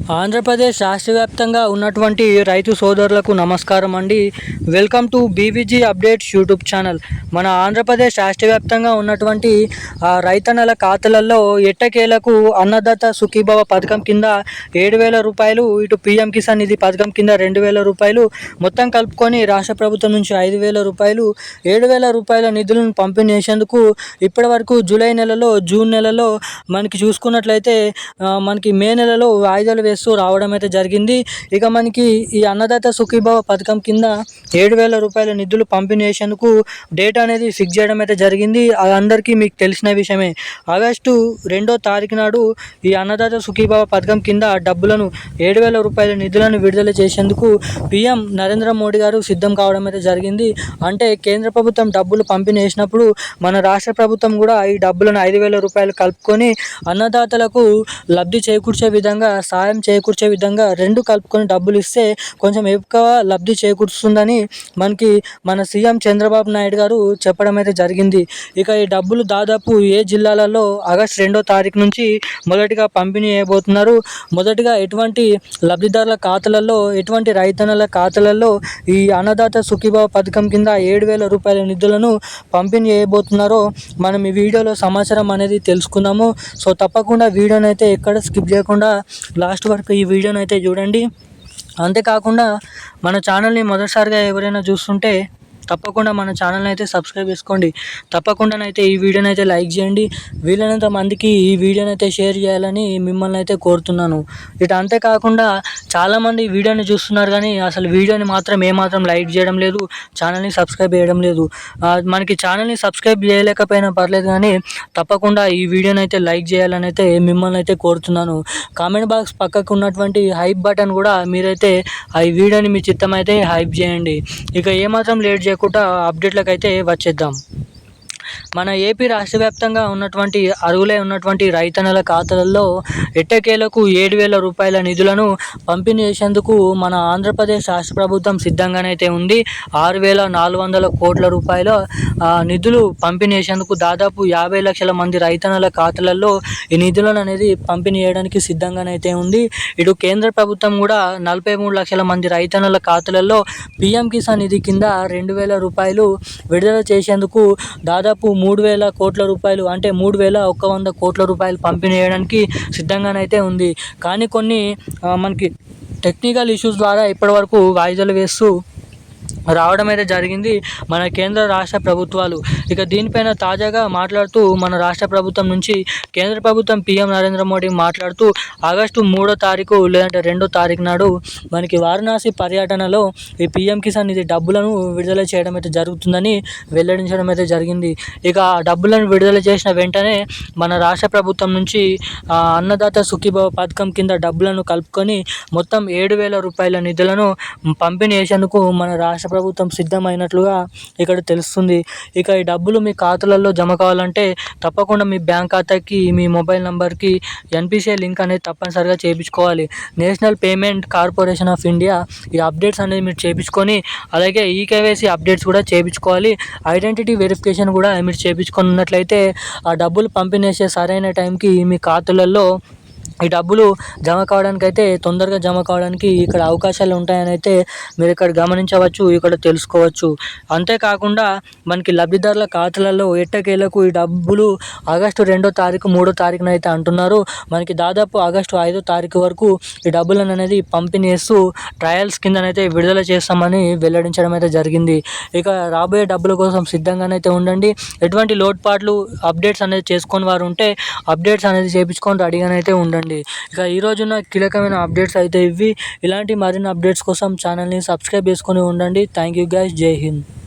ఆంధ్రప్రదేశ్ రాష్ట్ర వ్యాప్తంగా ఉన్నటువంటి రైతు సోదరులకు నమస్కారం అండి. Welcome to BVG updates YouTube channel. మన ఆంధ్రప్రదేశ్ రాష్ట్ర వ్యాప్తంగా ఉన్నటువంటి రైతన్నల ఖాతాలలో ఎట్టకేలకు అన్నదాత సుఖీభవ పథకం కింద ఏడు వేల రూపాయలు ఇటు పిఎం కిసాన్ నిధి పథకం కింద రెండు వేల రూపాయలు మొత్తం కలుపుకొని రాష్ట్ర ప్రభుత్వం నుంచి ఐదు వేల రూపాయలు ఏడు వేల రూపాయల నిధులను పంపిణీ చేసేందుకు ఇప్పటి వరకు జూలై నెలలో జూన్ నెలలో మనకి చూసుకున్నట్లయితే మనకి మే నెలలో వాయిదాలు వేస్తూ రావడం అయితే జరిగింది. ఇక మనకి ఈ అన్నదాత సుఖీభావ పథకం కింద ఏడు వేల రూపాయల నిధులు పంపిణీ చేసేందుకు డేట్ అనేది ఫిక్స్ చేయడం అయితే జరిగింది. అది అందరికీ మీకు తెలిసిన విషయమే. ఆగస్టు రెండో తారీఖు నాడు ఈ అన్నదాత సుఖీభావ పథకం కింద డబ్బులను ఏడు వేల రూపాయల నిధులను విడుదల చేసేందుకు పిఎం నరేంద్ర మోడీ గారు సిద్ధం కావడం అయితే జరిగింది. అంటే కేంద్ర ప్రభుత్వం డబ్బులు పంపిణీ చేసినప్పుడు మన రాష్ట్ర ప్రభుత్వం కూడా ఈ డబ్బులను ఐదు వేల రూపాయలు కలుపుకొని అన్నదాతలకు లబ్ధి చేకూర్చే విధంగా సాయం చేకూర్చే విధంగా రెండు కలుపుకొని డబ్బులు ఇస్తే కొంచెం ఎక్కువ లబ్ధి చేకూరుస్తుందని మనకి మన సీఎం చంద్రబాబు నాయుడు గారు చెప్పడం అయితే జరిగింది. ఇక ఈ డబ్బులు దాదాపు ఏ జిల్లాలలో ఆగస్ట్ రెండో తారీఖు నుంచి మొదటిగా పంపిణీ చేయబోతున్నారు. మొదటిగా ఎటువంటి లబ్ధిదారుల ఖాతాలలో ఎటువంటి రైతన్నల ఖాతాలలో ఈ అన్నదాత సుఖీభావ పథకం కింద ఏడు వేల రూపాయల నిధులను పంపిణీ చేయబోతున్నారో మనం ఈ వీడియోలో సమాచారం అనేది తెలుసుకుందాము. సో తప్పకుండా వీడియోని అయితే ఎక్కడ స్కిప్ చేయకుండా లాస్ట్ వరకు ఈ వీడియోని అయితే చూడండి. అంతేకాకుండా మన ఛానల్ని మొదటిసారిగా ఎవరైనా చూస్తుంటే తప్పకుండా మన ఛానల్ని అయితే సబ్స్క్రైబ్ చేసుకోండి. తప్పకుండానైతే ఈ వీడియోని అయితే లైక్ చేయండి. వీలైనంత మందికి ఈ వీడియోని అయితే షేర్ చేయాలని మిమ్మల్ని అయితే కోరుతున్నాను. ఇటు అంతేకాకుండా చాలామంది ఈ వీడియోని చూస్తున్నారు కానీ అసలు వీడియోని మాత్రం ఏమాత్రం లైక్ చేయడం లేదు ఛానల్ని సబ్స్క్రైబ్ చేయడం లేదు. మనకి ఛానల్ని సబ్స్క్రైబ్ చేయలేకపోయినా పర్లేదు కానీ తప్పకుండా ఈ వీడియోని అయితే లైక్ చేయాలని అయితే మిమ్మల్ని అయితే కోరుతున్నాను. కామెంట్ బాక్స్ పక్కకు ఉన్నటువంటి హైప్ బటన్ కూడా మీరైతే ఆ ఈ వీడియోని మీ చిత్తం అయితే హైప్ చేయండి. ఇక ఏమాత్రం లేట్ చేయకుండా అప్డేట్లకు అయితే వచ్చేద్దాం. మన ఏపీ రాష్ట్ర వ్యాప్తంగా ఉన్నటువంటి అర్హులై ఉన్నటువంటి రైతన్నల ఖాతాలలో ఎట్టకేలకు ఏడు వేల రూపాయల నిధులను పంపిణీ చేసేందుకు మన ఆంధ్రప్రదేశ్ రాష్ట్ర ప్రభుత్వం సిద్ధంగానైతే ఉంది. ఆరు వేల నాలుగు వందల కోట్ల రూపాయల ఆ, నిధులు పంపిణీ చేసేందుకు దాదాపు యాభై లక్షల మంది రైతన్నల ఖాతాలలో ఈ నిధులను అనేది పంపిణీ చేయడానికి సిద్ధంగానైతే ఉంది. ఇటు కేంద్ర ప్రభుత్వం కూడా నలభై మూడు లక్షల మంది రైతన్నల ఖాతాలలో పిఎం కిసాన్ నిధి కింద రెండు వేల రూపాయలు విడుదల చేసేందుకు దాదాపు మూడు వేల కోట్ల రూపాయలు అంటే మూడు వేల ఒక్క వంద కోట్ల రూపాయలు పంపిణీ చేయడానికి సిద్ధంగానైతే ఉంది. కానీ కొన్ని మనకి టెక్నికల్ ఇష్యూస్ ద్వారా ఇప్పటివరకు వాయిదాలు వేస్తూ రావడం అయితే జరిగింది. మన కేంద్ర రాష్ట్ర ప్రభుత్వాలు. ఇక దీనిపైన తాజాగా మాట్లాడుతూ మన రాష్ట్ర ప్రభుత్వం నుంచి కేంద్ర ప్రభుత్వం పీఎం నరేంద్ర మోడీ మాట్లాడుతూ ఆగస్టు మూడో తారీఖు లేదంటే రెండో తారీఖు నాడు మనకి వారణాసి పర్యటనలో ఈ పీఎం కిసాన్ నిధి డబ్బులను విడుదల చేయడం అయితే జరుగుతుందని వెల్లడించడం అయితే జరిగింది. ఇక ఆ డబ్బులను విడుదల చేసిన వెంటనే మన రాష్ట్ర ప్రభుత్వం నుంచి అన్నదాత సుఖీభవ పథకం కింద డబ్బులను కలుపుకొని మొత్తం ఏడు వేల రూపాయల నిధులను పంపిణీ చేసేందుకు మన రాష్ట్ర ప్రభుత్వం సిద్ధమైనట్లుగా ఇక్కడ తెలుస్తుంది. ఇక ఈ డబ్బులు మీ ఖాతాలలో జమ కావాలంటే తప్పకుండా మీ బ్యాంక్ ఖాతాకి మీ మొబైల్ నంబర్కి ఎన్పిసిఐ లింక్ అనేది తప్పనిసరిగా చేయించుకోవాలి. National payment corporation of India ఈ అప్డేట్స్ అనేది మీరు చేయించుకొని అలాగే ఈ కేవైసీ అప్డేట్స్ కూడా చేయించుకోవాలి. ఐడెంటిటీ వెరిఫికేషన్ కూడా మీరు చేయించుకున్నట్లయితే ఆ డబ్బులు పంపిణీ చేసే సరైన టైంకి మీ ఖాతాలలో ఈ డబ్బులు జమ కావడానికి అయితే తొందరగా జమ కావడానికి ఇక్కడ అవకాశాలు ఉంటాయని అయితే మీరు ఇక్కడ గమనించవచ్చు ఇక్కడ తెలుసుకోవచ్చు. అంతేకాకుండా మనకి లబ్ధిదారుల ఖాతాలలో ఎట్టకేలకు ఈ డబ్బులు ఆగస్టు రెండో తారీఖు మూడో తారీఖున అయితే అంటున్నారు. మనకి దాదాపు ఆగస్టు ఐదో తారీఖు వరకు ఈ డబ్బులను అనేది పంపిణీ చేస్తూ ట్రయల్స్ కిందనైతే విడుదల చేస్తామని వెల్లడించడం అయితే జరిగింది. ఇక రాబోయే డబ్బుల కోసం సిద్ధంగానైతే ఉండండి. ఎటువంటి లోటుపాట్లు అప్డేట్స్ అనేది చేసుకొని వారు ఉంటే అప్డేట్స్ అనేది చేయించుకొని రెడీగానైతే ఉండండి. ఇక ఈ రోజున కీలకమైన అప్డేట్స్ అయితే ఇవి. ఇలాంటి మరిన్ని అప్డేట్స్ కోసం ఛానల్ని సబ్స్క్రైబ్ చేసుకొని ఉండండి. థ్యాంక్ యూ గైస్ జై హింద్.